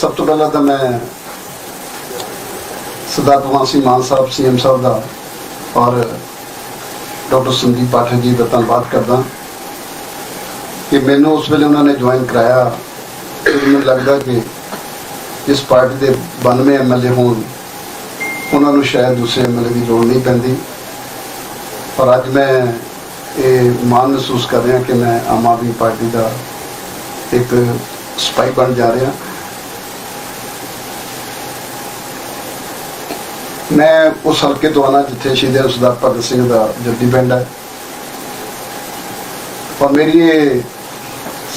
ਸਭ ਤੋਂ ਪਹਿਲਾਂ ਤਾਂ ਮੈਂ ਸਰਦਾਰ ਭਗਵੰਤ ਸਿੰਘ ਮਾਨ ਸਾਹਿਬ, ਸੀਐਮ ਸਾਹਿਬ ਦਾ ਔਰ ਡਾਕਟਰ ਸੰਦੀਪ ਪਾਠਕ ਜੀ ਦਾ ਧੰਨਵਾਦ ਕਰਦਾ ਕਿ ਮੈਨੂੰ ਉਸ ਵੇਲੇ ਉਹਨਾਂ ਨੇ ਜੁਆਇਨ ਕਰਾਇਆ। ਤੇ ਮੈਨੂੰ ਲੱਗਦਾ ਕਿ ਇਸ ਪਾਰਟੀ ਦੇ 92 ਐਮਐਲਏ ਹੋਣ, ਉਹਨਾਂ ਨੂੰ ਸ਼ਾਇਦ ਦੂਸਰੇ ਐਮਐਲਏ ਦੀ ਲੋੜ ਨਹੀਂ ਪੈਂਦੀ। ਪਰ ਅੱਜ ਮੈਂ ਇਹ ਮਾਣ ਮਹਿਸੂਸ ਕਰ ਰਿਹਾ ਕਿ ਮੈਂ ਆਮ ਆਦਮੀ ਪਾਰਟੀ ਦਾ ਇੱਕ ਸਪਾਈ ਬਣ ਜਾ ਰਿਹਾ। ਮੈਂ ਉਸ ਹਲਕੇ ਤੋਂ ਆਣਾ ਜਿੱਥੇ ਸ਼ਹੀਦ ਸਰਦਾਰ ਭਗਤ ਸਿੰਘ ਦਾ ਜੱਦੀ ਪਿੰਡ ਹੈ। ਔਰ ਮੇਰੀ ਇਹ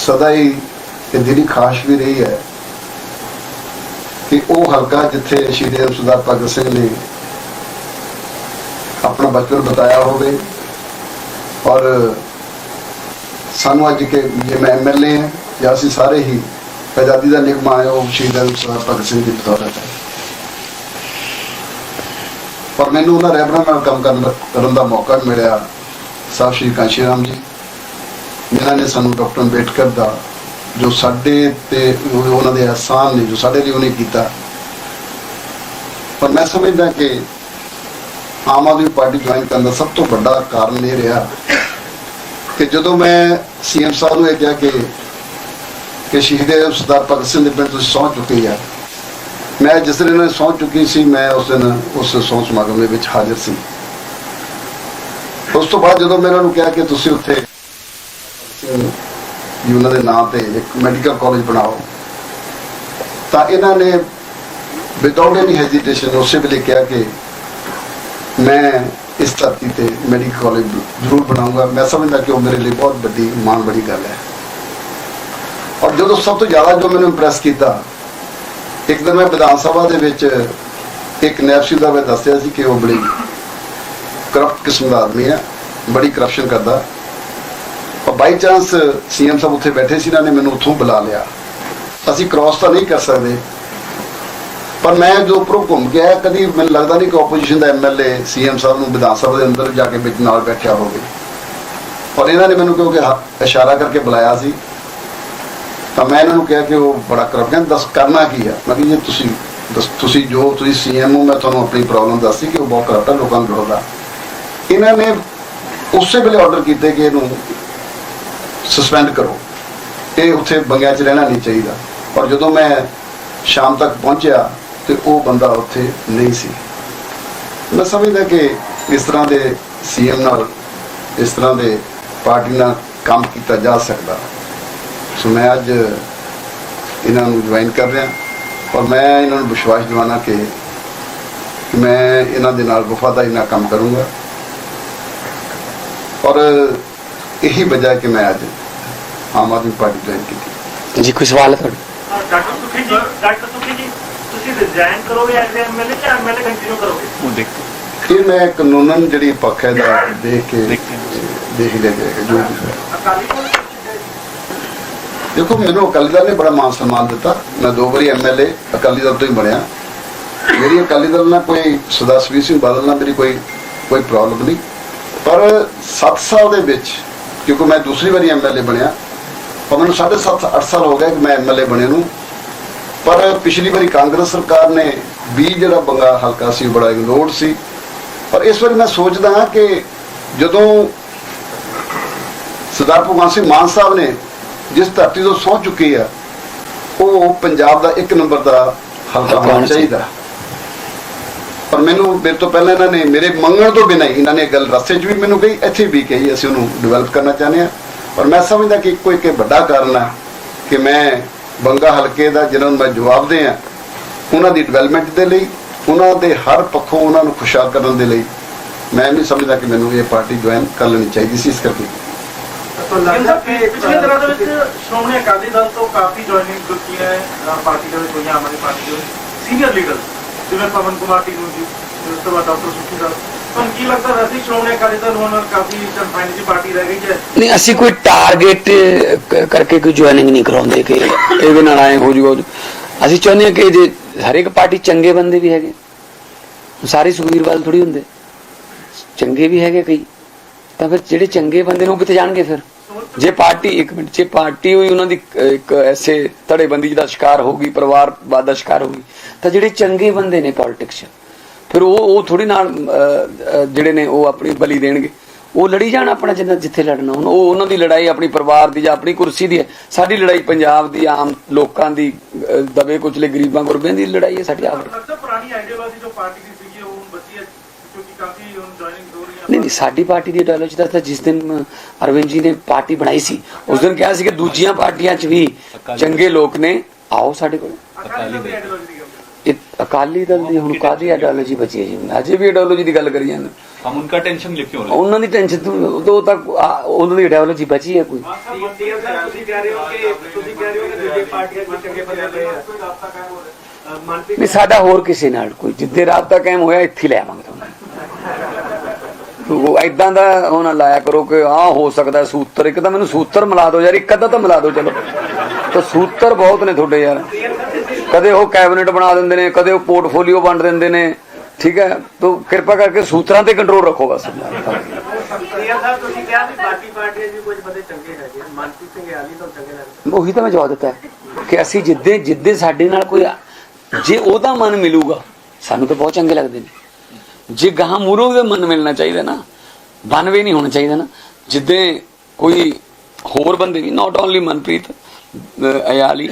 ਸਦਾ ਹੀ ਇਹ ਦਿਲੀ ਖਾਸ਼ ਵੀ ਰਹੀ ਹੈ ਕਿ ਉਹ ਹਲਕਾ ਜਿੱਥੇ ਸ਼ਹੀਦ ਸਰਦਾਰ ਭਗਤ ਸਿੰਘ ਨੇ ਆਪਣਾ ਬਚਪਨ ਬਤਾਇਆ ਹੋਵੇ ਔਰ ਸਾਨੂੰ ਅੱਜ ਕਿ ਜੇ ਮੈਂ ਐਮਐਲਏ ਹਾਂ ਜਾਂ ਅਸੀਂ ਸਾਰੇ ਹੀ ਆਜ਼ਾਦੀ ਦਾ ਨਿਗਮਾ ਹੈ, ਉਹ ਸ਼ਹੀਦ ਸਰਦਾਰ ਭਗਤ ਸਿੰਘ ਦੀ ਬਦੌਲਤ ਹੈ। ਮੈਨੂੰ ਉਹਨਾਂ ਰਹਿਬਰਾਂ ਨਾਲ ਕੰਮ ਕਰਨ ਦਾ- ਕਰਨ ਦਾ ਮੌਕਾ ਮਿਲਿਆ। ਸਾਹਿਬ ਸ਼੍ਰੀ ਕਾਂਸ਼ੀ ਰਾਮ ਜੀ। ਜਿਨ੍ਹਾਂ ਨੇ ਸਾਨੂੰ ਡਾਕਟਰ ਅੰਬੇਡਕਰ ਦਾ ਜੋ ਸਾਡੇ ਤੇ ਉਹਨਾਂ ਦੇ ਅਹਿਸਾਨ ਨੇ, ਜੋ ਸਾਡੇ ਲਈ ਉਹਨੇ ਕੀਤਾ। ਪਰ ਮੈਂ ਸਮਝਦਾ ਕਿ ਆਮ ਆਦਮੀ ਪਾਰਟੀ ਜੁਆਇਨ ਕਰਨ ਦਾ ਸਭ ਤੋਂ ਵੱਡਾ ਕਾਰਨ ਇਹ ਰਿਹਾ ਕਿ ਜਦੋਂ ਮੈਂ ਸੀਐਮ ਸਾਹਿਬ ਨੂੰ ਇਹ ਕਿਹਾ ਕਿ ਕਿ ਸ਼ਹੀਦ ਸਰਦਾਰ ਭਗਤ ਸਿੰਘ ਦੇ ਪਿੰਡ ਤੁਸੀਂ ਸਹੁੰ ਚੁੱਕੇ ਆ ਮੈਂ ਜਿਸ ਦਿਨ ਇਹਨਾਂ ਨੇ ਸਹੁੰ ਚੁੱਕੀ ਸੀ, ਮੈਂ ਉਸ ਦਿਨ ਉਸ ਸਹੁੰ ਸਮਾਗਮ ਦੇ ਵਿੱਚ ਹਾਜ਼ਰ ਸੀ। ਉਸ ਤੋਂ ਬਾਅਦ ਜਦੋਂ ਮੈਂ ਇਹਨਾਂ ਨੂੰ ਕਿਹਾ ਕਿ ਤੁਸੀਂ ਉੱਥੇ ਜੀ, ਉਹਨਾਂ ਦੇ ਨਾਮ ਤੇ ਇੱਕ ਮੈਡੀਕਲ ਕਾਲਜ ਬਣਾਓ, ਤਾਂ ਇਹਨਾਂ ਨੇ ਵਿਦਆਊਟ ਐਨੀ ਹੈਜ਼ਿਟੇਸ਼ਨ ਉਸੇ ਵੇਲੇ ਕਿਹਾ ਕਿ ਮੈਂ ਇਸ ਧਰਤੀ ਤੇ ਮੈਡੀਕਲ ਕਾਲਜ ਜ਼ਰੂਰ ਬਣਾਉਂਗਾ ਮੈਂ ਸਮਝਦਾ ਕਿ ਉਹ ਮੇਰੇ ਲਈ ਬਹੁਤ ਵੱਡੀ ਮਾਣ ਬੜੀ ਗੱਲ ਹੈ। ਔਰ ਜਦੋਂ ਸਭ ਤੋਂ ਜ਼ਿਆਦਾ ਜੋ ਮੈਨੂੰ ਇੰਪ੍ਰੈਸ ਕੀਤਾ ਇੱਕ ਦਿਨ ਮੈਂ ਵਿਧਾਨ ਸਭਾ ਦੇ ਵਿੱਚ ਇੱਕ ਨੈਪਸੀ ਦਾ ਮੈਂ ਦੱਸਿਆ ਸੀ ਕਿ ਉਹ ਬੜੀ ਕਰਪਟ ਕਿਸਮ ਦਾ ਆਦਮੀ ਹੈ, ਬੜੀ ਕਰਪਸ਼ਨ ਕਰਦਾ। ਪਰ ਬਾਈ ਚਾਂਸ ਸੀਐਮ ਸਾਹਿਬ ਉੱਥੇ ਬੈਠੇ ਸੀ, ਇਹਨਾਂ ਨੇ ਮੈਨੂੰ ਉੱਥੋਂ ਬੁਲਾ ਲਿਆ। ਅਸੀਂ ਕ੍ਰਾਸ ਤਾਂ ਨਹੀਂ ਕਰ ਸਕਦੇ। ਪਰ ਮੈਂ ਜੋ ਉੱਪਰੋਂ ਘੁੰਮ ਕੇ ਆਇਆ, ਕਦੀ ਮੈਨੂੰ ਲੱਗਦਾ ਨਹੀਂ ਕਿ ਆਪੋਜੀਸ਼ਨ ਦਾ ਐਮਐਲਏ ਸੀਐਮ ਸਾਹਿਬ ਨੂੰ ਵਿਧਾਨ ਸਭਾ ਦੇ ਅੰਦਰ ਜਾ ਕੇ ਵਿੱਚ ਨਾਲ ਬੈਠਿਆ ਹੋਵੇ। ਔਰ ਇਹਨਾਂ ਨੇ ਮੈਨੂੰ ਕਿਉਂਕਿ ਹ- ਇਸ਼ਾਰਾ ਕਰਕੇ ਬੁਲਾਇਆ ਸੀ। ਤਾਂ ਮੈਂ ਇਹਨਾਂ ਨੂੰ ਕਿਹਾ ਕਿ ਉਹ ਬੜਾ ਕਰਪ ਕਹਿੰਦੇ, ਦੱਸ ਕਰਨਾ ਕੀ ਹੈ ਮੈਂ ਕਿਹਾ ਜੀ, ਤੁਸੀਂ ਦੱਸ, ਤੁਸੀਂ ਜੋ ਤੁਸੀਂ ਸੀਐਮ ਹੋ, ਮੈਂ ਤੁਹਾਨੂੰ ਆਪਣੀ ਪ੍ਰੋਬਲਮ ਦੱਸੀ ਕਿ ਉਹ ਬਹੁਤ ਕਰਪਟ ਹੈ ਲੋਕਾਂ ਨੂੰ ਲੁੱਟਦਾ ਇਹਨਾਂ ਨੇ ਉਸੇ ਵੇਲੇ ਆਰਡਰ ਕੀਤੇ ਕਿ ਇਹਨੂੰ ਸਸਪੈਂਡ ਕਰੋ। ਇਹ ਉੱਥੇ ਬੰਗਿਆਂ 'ਚ ਰਹਿਣਾ ਨਹੀਂ ਚਾਹੀਦਾ। ਪਰ ਜਦੋਂ ਮੈਂ ਸ਼ਾਮ ਤੱਕ ਪਹੁੰਚਿਆ ਤੇ ਉਹ ਬੰਦਾ ਉੱਥੇ ਨਹੀਂ ਸੀ। ਮੈਂ ਸਮਝਦਾ ਕਿ ਇਸ ਤਰ੍ਹਾਂ ਦੇ ਸੀਐਮ ਨਾਲ, ਇਸ ਤਰ੍ਹਾਂ ਦੇ ਪਾਰਟੀ ਨਾਲ ਕੰਮ ਕੀਤਾ ਜਾ ਸਕਦਾ। ਸੋ ਮੈਂ ਅੱਜ ਇਹਨਾਂ ਨੂੰ ਜੁਆਇਨ ਕਰ ਰਿਹਾ ਔਰ ਮੈਂ ਇਹਨਾਂ ਨੂੰ ਵਿਸ਼ਵਾਸ ਦਿਵਾਣਾ ਕਿ ਮੈਂ ਇਹਨਾਂ ਦੇ ਨਾਲ ਵਫਾਦਾਰੀ ਨਾਲ ਕੰਮ ਕਰੂੰਗਾ ਔਰ ਇਹੀ ਵਜ੍ਹਾ ਕਿ ਮੈਂ ਅੱਜ ਆਮ ਆਦਮੀ ਪਾਰਟੀ ਜੁਆਇਨ ਕੀਤੀ ਜੀ ਕੋਈ ਸਵਾਲ ਹੈ ਡਾਕਟਰ ਜੀ ਡਾਕਟਰ ਸੁਖੀ ਤੁਸੀਂ ਰਿਜ਼ਾਈਨ ਕਰੋਗੇ ਐਜ਼ ਐਮਐਲਏ ਜਾਂ ਐਮਐਲਏ ਕੰਟੀਨਿਊ ਕਰੋਗੇ ਉਹ ਦੇਖੋ। ਇਹ ਮੈਂ ਕਾਨੂੰਨਨ ਜਿਹੜੀ ਪੱਖ ਹੈ ਦਾ ਦੇਖ ਕੇ ਦੇਖ ਲਿਆ ਜਾਏਗਾ ਜੋ ਦੇਖੋ ਮੈਨੂੰ ਅਕਾਲੀ ਦਲ ਨੇ ਬੜਾ ਮਾਨ ਸਨਮਾਨ ਦਿੱਤਾ। ਮੈਂ ਦੋ ਵਾਰੀ ਐਮਐਲਏ ਅਕਾਲੀ ਦਲ ਤੋਂ ਹੀ ਬਣਿਆ। ਮੇਰੀ ਅਕਾਲੀ ਦਲ ਨਾਲ ਕੋਈ ਸਦਾ ਸਵੀ ਸਿੰਘ ਬਾਦਲ ਨਾਲ ਮੇਰੀ ਕੋਈ ਕੋਈ ਪ੍ਰੋਬਲਮ ਨਹੀਂ। ਪਰ 7 ਸਾਲ ਦੇ ਵਿੱਚ, ਕਿਉਂਕਿ ਮੈਂ ਦੂਸਰੀ ਵਾਰੀ ਐਮਐਲਏ ਬਣਿਆ ਪਰ ਮੈਨੂੰ 7.5 8 ਸਾਲ ਹੋ ਗਏ ਕਿ ਮੈਂ ਐਮਐਲਏ ਬਣੇ ਨੂੰ। ਪਰ ਪਿਛਲੀ ਵਾਰੀ ਕਾਂਗਰਸ ਸਰਕਾਰ ਨੇ ਵੀ ਜਿਹੜਾ ਬੰਗਾ ਹਲਕਾ ਸੀ, ਉਹ ਬੜਾ ਇਗਨੋਰਡ ਸੀ। ਪਰ ਇਸ ਵਾਰੀ ਮੈਂ ਸੋਚਦਾ ਹਾਂ ਕਿ ਜਦੋਂ ਸਰਦਾਰ ਭਗਵੰਤ ਸਿੰਘ ਮਾਨ ਸਾਹਿਬ ਨੇ ਜਿਸ ਧਰਤੀ ਤੋਂ ਸਹੁੰ ਚੁੱਕੀ ਆ ਉਹ ਪੰਜਾਬ ਦਾ ਇੱਕ ਨੰਬਰ ਦਾ ਹਲਕਾ ਹੋਣਾ ਚਾਹੀਦਾ। ਪਰ ਮੈਨੂੰ ਮੇਰੇ ਤੋਂ ਪਹਿਲਾਂ ਇਹਨਾਂ ਨੇ ਮੇਰੇ ਮੰਗਣ ਤੋਂ ਬਿਨਾਂ ਹੀ ਇਹਨਾਂ ਨੇ ਗੱਲ ਰਸਤੇ 'ਚ ਵੀ ਮੈਨੂੰ ਕਹੀ ਇੱਥੇ ਵੀ ਕਹੀ ਅਸੀਂ ਉਹਨੂੰ ਡਿਵੈਲਪ ਕਰਨਾ ਚਾਹੁੰਦੇ ਹਾਂ। ਪਰ ਮੈਂ ਸਮਝਦਾ ਕਿ ਇੱਕੋ ਇੱਕ ਵੱਡਾ ਕਾਰਨ ਹੈ ਕਿ ਮੈਂ ਬੰਗਾ ਹਲਕੇ ਦਾ ਜਿਹਨਾਂ ਨੂੰ ਮੈਂ ਜਵਾਬ ਦੇ ਆ ਉਹਨਾਂ ਦੀ ਡਿਵੈਲਪਮੈਂਟ ਦੇ ਲਈ ਉਹਨਾਂ ਦੇ ਹਰ ਪੱਖੋਂ ਉਹਨਾਂ ਨੂੰ ਖੁਸ਼ਹਾਲ ਕਰਨ ਦੇ ਲਈ ਮੈਂ ਨਹੀਂ ਸਮਝਦਾ ਕਿ ਮੈਨੂੰ ਇਹ ਪਾਰਟੀ ਜੁਆਇਨ ਕਰ ਲੈਣੀ ਚਾਹੀਦੀ ਸੀ ਇਸ ਕਰਕੇ। ਲੱਗਦਾ ਕਿ ਪਿਛਲੇ ਦਿਨਾਂ ਦੇ ਵਿੱਚ ਸ਼੍ਰੋਮਣੀ ਅਕਾਲੀ ਦਲ ਤੋਂ ਕਾਫੀ ਜੁਆਇਨਿੰਗ ਕੀਤੀ ਹੈ ਪਾਰਟੀ ਦੇ ਵਿੱਚ ਹੋਈਆਂ ਆਮ ਆਦਮੀ ਪਾਰਟੀ ਦੇ ਸੀਨੀਅਰ ਲੀਡਰ ਜਿਵੇਂ ਪਵਨ ਕੁਮਾਰ ਟੀਨੂ ਜੀ ਉਸ ਤੋਂ ਬਾਅਦ ਡਾਕਟਰ ਸੁਖੀ ਸਾਹਿਬ ਤੁਹਾਨੂੰ ਕੀ ਲੱਗਦਾ ਵੈਸੇ ਹੀ ਸ਼੍ਰੋਮਣੀ ਅਕਾਲੀ ਦਲ ਹੁਣ ਕਾਫੀ ਕੰਫਾਈਨ ਦੀ ਪਾਰਟੀ ਰਹਿ ਗਈ ਹੈ? ਨਹੀਂ ਅਸੀਂ ਕੋਈ ਟਾਰਗੇਟ ਕਰਕੇ ਕੋਈ ਜੁਆਇਨਿੰਗ ਨਹੀਂ ਕਰਾਉਂਦੇ ਕਿ ਇਹਦੇ ਨਾਲ ਆਏ ਹੋ ਜੂਗਾ। ਅਸੀਂ ਚਾਹੁੰਦੇ ਹਾਂ ਕਿ ਜੇ ਹਰ ਇੱਕ ਪਾਰਟੀ ਚੰਗੇ ਬੰਦੇ ਵੀ ਹੈਗੇ ਸਾਰੇ ਸੁਖਬੀਰਵਾਲ ਥੋੜੀ ਹੁੰਦੇ। ਚੰਗੇ ਵੀ ਹੈਗੇ ਕਈ। ਤਾਂ ਫਿਰ ਜਿਹੜੇ ਚੰਗੇ ਬੰਦੇ ਨੇ ਉਹ ਕਿੱਥੇ ਜਾਣਗੇ ਫਿਰ? ਜੇ ਪਾਰਟੀ, ਇੱਕ ਮਿੰਟ, ਜੇ ਪਾਰਟੀ ਹੋਈ, ਉਹਨਾਂ ਦੀ ਇੱਕ ਐਸੇ ਧੜੇਬੰਦੀ ਦਾ ਸ਼ਿਕਾਰ ਹੋਗੀ ਪਰਿਵਾਰਵਾਦ ਦਾ ਸ਼ਿਕਾਰ ਹੋਗੀ ਤਾਂ ਜਿਹੜੇ ਚੰਗੇ ਬੰਦੇ ਨੇ ਪੋਲਿਟਿਕਸ ਫਿਰ ਉਹ ਉਹ ਥੋੜੀ ਨਾਲ ਜਿਹੜੇ ਨੇ ਉਹ ਆਪਣੀ ਬਲੀ ਦੇਣਗੇ। ਉਹ ਲੜੀ ਜਾਣ ਆਪਣਾ ਜਿੰਨਾ, ਜਿੱਥੇ ਲੜਨਾ, ਹੁਣ ਉਹ ਉਹਨਾਂ ਦੀ ਲੜਾਈ ਆਪਣੀ ਪਰਿਵਾਰ ਦੀ ਜਾਂ ਆਪਣੀ ਕੁਰਸੀ ਦੀ ਹੈ। ਸਾਡੀ ਲੜਾਈ ਪੰਜਾਬ ਦੀ, ਆਮ ਲੋਕਾਂ ਦੀ ਦਬੇ ਕੁਚਲੇ ਗਰੀਬਾਂ ਗੁਰਬਿਆਂ ਦੀ ਲੜਾਈ ਹੈ ਸਾਡੀ ਆਪ ਪੁਰਾਣੀ ਆਈਡੀਓਲੋਜੀ ਜੋ ਪਾਰਟੀ ਦੀ ਸੀਗੀ, ਉਹ ਬਚੀ ਹੈ। ਨਹੀਂ ਨਹੀਂ ਸਾਡੀ ਪਾਰਟੀ ਦੀ ਆਈਡੀਓਲੋਜੀ ਦਾ ਜਿਸ ਦਿਨ ਅਰਵਿੰਦ ਜੀ ਨੇ ਪਾਰਟੀ ਬਣਾਈ ਸੀ ਉਸ ਦਿਨ ਕਿਹਾ ਸੀ ਕਿ ਦੂਜੀਆਂ ਪਾਰਟੀਆਂ 'ਚ ਵੀ ਚੰਗੇ ਲੋਕ ਨੇ ਆਓ ਸਾਡੇ ਕੋਲ। ਅਕਾਲੀ ਦਲ ਦੀ ਹੁਣ ਕਾਦੀ ਆਈਡੀਓਲੋਜੀ ਬਚੀ ਹੈ ਜੀ? ਅਜੇ ਵੀ ਆਈਡੀਓਲੋਜੀ ਦੀ ਗੱਲ ਕਰੀ ਜਾਂਦੇ। ਹਮ ਉਹਨਾਂ ਟੈਨਸ਼ਨ ਲਿਖੀ ਹੋ ਉਹਨਾਂ ਦੀ ਟੈਨਸ਼ਨ ਤੋਂ ਤੱਕ ਉਹਨਾਂ ਦੀ ਆਈਡੀਓਲੋਜੀ ਬਚੀ ਹੈ ਕੋਈ। ਤੁਸੀਂ ਕਹਿ ਰਹੇ ਹੋ ਕਿ ਤੁਸੀਂ ਕਹਿ ਰਹੇ ਹੋ ਕਿ ਦੂਜੇ ਪਾਰਟੀਆਂ ਚੰਗੇ ਬੰਦੇ ਰਹੇ ਆ। ਨਹੀਂ ਸਾਡਾ ਹੋਰ ਕਿਸੇ ਨਾਲ ਕੋਈ ਜਿੱਦੇ ਰਾਬਤਾ ਕਾਇਮ ਹੋਇਆ ਇੱਥੇ ਲੈ ਆਵਾਂਗੇ ਉਹ ਐਦਾਂ ਦਾ ਉਹ ਨਾ ਲਾਇਆ ਕਰੋ ਕਿ ਆ ਹੋ ਸਕਦਾ ਸੂਤਰ, ਇੱਕ ਤਾਂ ਮੈਨੂੰ ਸੂਤਰ ਮਿਲਾ ਦਿਓ ਯਾਰ, ਇੱਕ ਅੱਧਾ ਤਾਂ ਮਿਲਾ ਦਿਓ, ਚਲੋ। ਤਾਂ ਸੂਤਰ ਬਹੁਤ ਨੇ ਤੁਹਾਡੇ ਯਾਰ। ਕਦੇ ਉਹ ਕੈਬਨਿਟ ਬਣਾ ਦਿੰਦੇ ਨੇ, ਕਦੇ ਉਹ ਪੋਰਟਫੋਲੀਓ ਵੰਡ ਦਿੰਦੇ ਨੇ, ਠੀਕ ਹੈ? ਤੋ ਕਿਰਪਾ ਕਰਕੇ ਸੂਤਰਾਂ ਤੇ ਕੰਟਰੋਲ ਰੱਖੋ ਬਸ। ਉਹੀ ਤਾਂ ਮੈਂ ਜਵਾਬ ਦਿੱਤਾ ਕਿ ਅਸੀਂ ਜਿੱਦੇ ਜਿੱਦੇ ਸਾਡੇ ਨਾਲ ਕੋਈ ਜੇ ਉਹਦਾ ਮਨ ਮਿਲੂਗਾ, ਸਾਨੂੰ ਤਾਂ ਬਹੁਤ ਚੰਗੇ ਲੱਗਦੇ ਨੇ। ਜੇ ਗਾਹਾਂ ਮੂਰੋਂ ਦਾ ਮਨ ਮਿਲਣਾ ਚਾਹੀਦਾ ਨਾ ਬਨਵੇ ਨਹੀਂ ਹੋਣਾ ਚਾਹੀਦਾ ਨਾ। ਜਿੱਦੇ ਕੋਈ ਹੋਰ ਬੰਦੇ ਵੀ ਨਾਟ ਓਨਲੀ ਮਨਪ੍ਰੀਤ ਅਯਾਲੀ,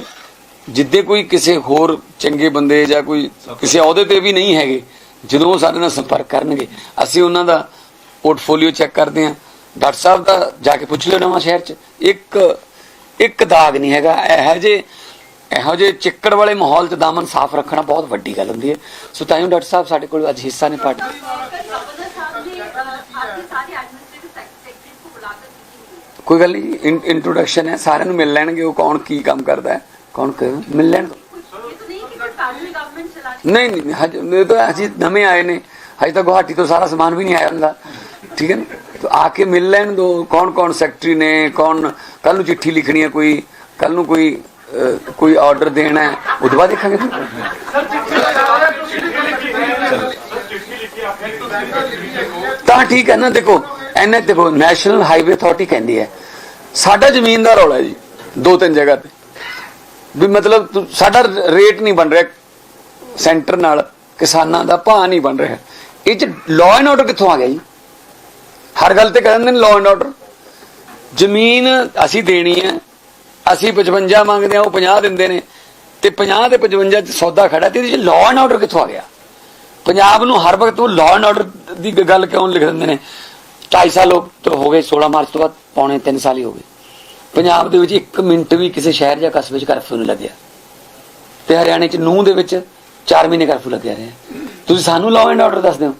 ਜਿੱਦੇ ਕੋਈ ਕਿਸੇ ਹੋਰ ਚੰਗੇ ਬੰਦੇ ਜਾਂ ਕੋਈ ਕਿਸੇ ਅਹੁਦੇ ਤੇ ਵੀ ਨਹੀਂ ਹੈਗੇ, ਜਦੋਂ ਉਹ ਸਾਡੇ ਨਾਲ ਸੰਪਰਕ ਕਰਨਗੇ, ਅਸੀਂ ਉਹਨਾਂ ਦਾ ਪੋਰਟਫੋਲੀਓ ਚੈੱਕ ਕਰਦੇ ਹਾਂ। ਡਾਕਟਰ ਸਾਹਿਬ ਦਾ ਜਾ ਕੇ ਪੁੱਛ ਲਿਓ ਨਵਾਂ ਸ਼ਹਿਰ ਚ। ਇੱਕ ਇੱਕ ਦਾਗ ਨਹੀਂ ਹੈਗਾ, ਇਹੋ ਜੇ ਇਹੋ ਜਿਹੇ ਚਿੱਕੜ ਵਾਲੇ ਮਾਹੌਲ 'ਚ ਦਾਮਨ ਸਾਫ਼ ਰੱਖਣਾ ਬਹੁਤ ਵੱਡੀ ਗੱਲ ਹੁੰਦੀ ਹੈ। ਸੋ ਤਾਂ ਹੀ ਡਾਕਟਰ ਸਾਹਿਬ ਸਾਡੇ ਕੋਲ ਅੱਜ ਹਿੱਸਾ ਨਹੀਂ ਪਾਟ ਕੋਈ ਗੱਲ ਨਹੀਂ ਇੰਟਰੋਡਕਸ਼ਨ ਹੈ। ਸਾਰਿਆਂ ਨੂੰ ਮਿਲ ਲੈਣਗੇ, ਉਹ ਕੌਣ ਕੀ ਕੰਮ ਕਰਦਾ ਹੈ, ਕੌਣ ਮਿਲ ਲੈਣ ਨਹੀਂ ਨਹੀਂ ਹਜੇ ਤਾਂ ਅਜੇ ਨਵੇਂ ਆਏ ਨੇ। ਹਜੇ ਤਾਂ ਗੁਹਾਟੀ ਤੋਂ ਸਾਰਾ ਸਮਾਨ ਵੀ ਨਹੀਂ ਆਇਆ ਹੁੰਦਾ। ਠੀਕ ਹੈ ਨਾ? ਤਾਂ ਆ ਕੇ ਮਿਲ ਲੈਣ ਦੋ। ਕੌਣ ਕੌਣ ਸੈਕਟਰੀ ਨੇ, ਕੌਣ ਕੱਲ ਨੂੰ ਚਿੱਠੀ ਲਿਖਣੀ ਹੈ ਕੋਈ ਕੱਲ ਨੂੰ ਕੋਈ ਕੋਈ ਆਰਡਰ ਦੇਣਾ ਹੈ, ਉਹਦੇ ਬਾਅਦ ਦੇਖਾਂਗੇ ਤਾਂ ਠੀਕ ਹੈ ਨਾ, ਦੇਖੋ ਐਨੇ ਦੇਖੋ ਨੈਸ਼ਨਲ ਹਾਈਵੇ ਅਥਾਰਟੀ ਕਹਿੰਦੀ ਹੈ, ਸਾਡਾ ਜ਼ਮੀਨ ਦਾ ਰੌਲਾ ਜੀ, ਦੋ ਤਿੰਨ ਜਗ੍ਹਾ ਤੇ। ਵੀ ਮਤਲਬ ਸਾਡਾ ਰੇਟ ਨਹੀਂ ਬਣ ਰਿਹਾ ਸੈਂਟਰ ਨਾਲ ਕਿਸਾਨਾਂ ਦਾ ਭਾਅ ਨਹੀਂ ਬਣ ਰਿਹਾ। ਇਹ ਚ ਲਾਅ ਐਂਡ ਆਰਡਰ ਕਿੱਥੋਂ ਆ ਗਿਆ ਜੀ? ਹਰ ਗੱਲ ਤੇ ਕਹਿੰਦੇ ਨੇ ਲਾਅ ਐਂਡ ਆਰਡਰ ਜ਼ਮੀਨ ਅਸੀਂ ਦੇਣੀ ਹੈ ਅਸੀਂ 55 ਮੰਗਦੇ ਆ ਉਹ 50 ਦਿੰਦੇ ਨੇ। ਤੇ 50 ਤੇ 55 ਚ ਸੌਦਾ ਖੜਾ ਤੇ ਇਹਦੇ ਚ ਲਾਅ ਐਂਡ ਆਰਡਰ ਕਿੱਥੋਂ ਆ ਗਿਆ? ਪੰਜਾਬ ਨੂੰ ਹਰ ਵਕਤ ਉਹ ਲਾਅ ਐਂਡ ਆਰਡਰ ਦੀ ਗੱਲ ਕਿਉਂ ਲਿਖ ਦਿੰਦੇ ਨੇ? 2.5 ਸਾਲ ਹੋ ਗਏ 16 ਮਾਰਚ ਤੋਂ ਬਾਅਦ ਪੌਣੇ 3 ਸਾਲ ਹੀ ਹੋ ਗਏ। ਪੰਜਾਬ ਦੇ ਵਿੱਚ 1 ਮਿੰਟ ਵੀ ਕਿਸੇ ਸ਼ਹਿਰ ਜਾਂ ਕਸਬੇ 'ਚ ਕਰਫਿਊ ਨਹੀਂ ਲੱਗਿਆ। ਤੇ ਹਰਿਆਣੇ 'ਚ ਨੂੰਹ ਦੇ ਵਿੱਚ 4 ਮਹੀਨੇ ਕਰਫਿਊ ਲੱਗਿਆ ਰਿਹਾ। ਤੁਸੀਂ ਸਾਨੂੰ ਲਾਅ ਐਂਡ ਆਰਡਰ ਦੱਸ ਦਿਓ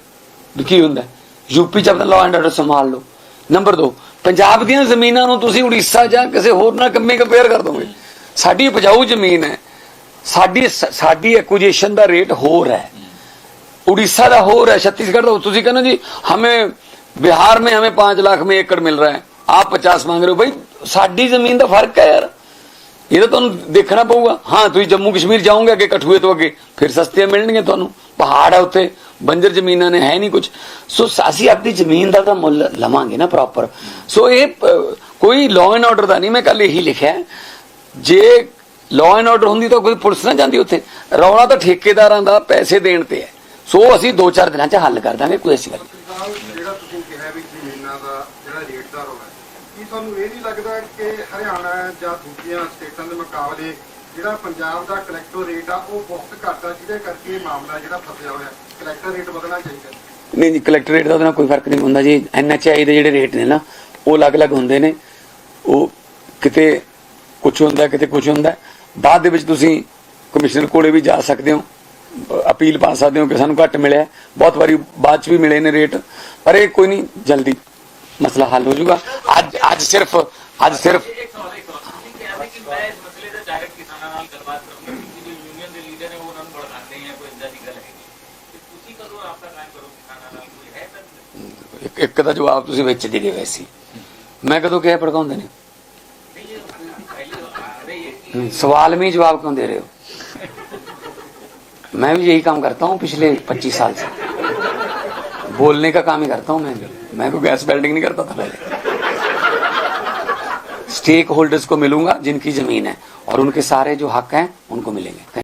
ਵੀ ਕੀ ਹੁੰਦਾ। ਯੂਪੀ 'ਚ ਆਪਣਾ ਲਾਅ ਐਂਡ ਆਰਡਰ ਸੰਭਾਲ ਲਓ। ਨੰਬਰ 2 ਪੰਜਾਬ ਦੀਆਂ ਜ਼ਮੀਨਾਂ ਨੂੰ ਤੁਸੀਂ ਉੜੀਸਾ ਜਾਂ ਕਿਸੇ ਹੋਰ ਨਾਲ ਕੰਮੇ ਕੰਪੇਅਰ ਕਰ ਦੋਗੇ ਸਾਡੀ ਉਪਜਾਊ ਜ਼ਮੀਨ ਹੈ ਸਾਡੀ ਸਾਡੀ ਐਕੁਜੀਸ਼ਨ ਦਾ ਰੇਟ ਹੋਰ ਹੈ उड़ीसा का हो रहा है छत्तीसगढ़ का तुझी कहना जी हमें बिहार में हमें पांच लाख में एकड़ मिल रहा है आप पचास मांग रहे हो भाई साडी जमीन का फर्क है यार ਇਹ ਤਾਂ ਤੁਹਾਨੂੰ ਦੇਖਣਾ ਪਊਗਾ ਹਾਂ ਤੁਸੀਂ ਜੰਮੂ ਕਸ਼ਮੀਰ ਜਾਓਗੇ ਅੱਗੇ ਕਠੂਏ ਤੋਂ ਅੱਗੇ ਫਿਰ ਸਸਤੀਆਂ ਮਿਲਣਗੀਆਂ ਤੁਹਾਨੂੰ ਪਹਾੜ ਹੈ ਉੱਥੇ ਬੰਜਰ ਜ਼ਮੀਨਾਂ ਨੇ, ਹੈ ਨਹੀਂ ਕੁਝ ਸੋ ਅਸੀਂ ਆਪਣੀ ਜ਼ਮੀਨ ਦਾ ਤਾਂ ਮੁੱਲ ਲਵਾਂਗੇ ਨਾ ਪ੍ਰੋਪਰ ਸੋ ਇਹ ਕੋਈ ਲਾਅ ਐਂਡ ਆਰਡਰ ਦਾ ਨਹੀਂ, ਮੈਂ ਕੱਲ ਇਹੀ ਲਿਖਿਆ। ਜੇ ਲਾਅ ਐਂਡ ਆਰਡਰ ਹੁੰਦੀ ਤਾਂ ਕੋਈ ਪੁਲਿਸ ਨਾ ਜਾਂਦੀ ਉੱਥੇ। ਰੌਲਾ ਤਾਂ ਠੇਕੇਦਾਰਾਂ ਦਾ, ਪੈਸੇ ਦੇਣ ਤੇ ਹੈ। ਸੋ ਅਸੀਂ 2-4 ਦਿਨਾਂ 'ਚ ਹੱਲ ਕਰ ਦਾਂਗੇ, ਕੋਈ ਐਸੀ ਗੱਲ ਜਿਹੜਾ ਤੁਸੀਂ ਕਿਹਾ ਵੀ ਜ਼ਮੀਨਾਂ ਦਾ ਜਿਹੜਾ ਰੇਟ ਦਾ ਰੋਲ ਕੀ ਤੁਹਾਨੂੰ ਇਹ ਨਹੀਂ ਲੱਗਦਾ ਕਿ ਹਰਿਆਣਾ ਜਾਂ ਦੂਜੀਆਂ ਸਟੇਟਾਂ ਦੇ ਮੁਕਾਬਲੇ ਜਿਹੜਾ ਪੰਜਾਬ ਦਾ ਕਲੈਕਟਰ ਰੇਟ ਆ, ਉਹ ਬਹੁਤ ਘੱਟ ਆ, ਜਿਹਦੇ ਕਰਕੇ ਇਹ ਮਾਮਲਾ ਜਿਹੜਾ ਫਸਿਆ ਹੋਇਆ ਕਲੈਕਟਰ ਰੇਟ ਵਧਣਾ ਚਾਹੀਦਾ ਨਹੀਂ ਜੀ ਕਲੈਕਟਰ ਰੇਟ ਦਾ ਉਹਦੇ ਨਾਲ ਕੋਈ ਫ਼ਰਕ ਨਹੀਂ ਹੁੰਦਾ ਜੀ। ਐਨਐਚਆਈ ਦੇ ਜਿਹੜੇ ਰੇਟ ਨੇ ਨਾ ਉਹ ਅਲੱਗ-ਅਲੱਗ ਹੁੰਦੇ ਨੇ। ਉਹ ਕਿਤੇ ਕੁਝ ਹੁੰਦਾ ਕਿਤੇ ਕੁਝ ਹੁੰਦਾ। ਬਾਅਦ ਦੇ ਵਿੱਚ ਤੁਸੀਂ ਕਮਿਸ਼ਨਰ ਕੋਲੇ ਵੀ ਜਾ ਸਕਦੇ ਹੋ। ਅਪੀਲ ਪਾ ਸਕਦੇ ਹੋ ਕਿ ਸਾਨੂੰ ਘੱਟ ਮਿਲਿਆ। ਬਹੁਤ ਵਾਰੀ ਬਾਅਦ ਚ ਵੀ ਮਿਲੇ ਨੇ ਰੇਟ ਪਰ ਇਹ ਕੋਈ ਨਹੀਂ ਜਲਦੀ ਮਸਲਾ ਹੱਲ ਹੋ ਜਾਊਗਾ। ਅੱਜ ਅੱਜ ਸਿਰਫ ਅੱਜ ਸਿਰਫ ਇੱਕ ਇੱਕ ਦਾ ਜਵਾਬ ਤੁਸੀਂ ਵਿੱਚ ਦੇ ਗਏ ਵੈਸੀ ਮੈਂ ਕਦੋਂ ਕਿਹਾ ਭੜਕਾਉਂਦੇ ਨੇ ਨਹੀਂ ਇਹ ਪਹਿਲੀ ਆ ਰਹੀ ਹੈ कि हम्म, सवाल में ही जवाब क्यों दे रहे हो मैं भी यही काम करता हूँ पिछले 25 साल से बोलने का काम ही करता हूँ मैं भी मैं कोई गैस वेल्डिंग नहीं करता था पहले स्टेक होल्डर्स को मिलूंगा जिनकी जमीन है और उनके सारे जो हक हैं उनको मिलेंगे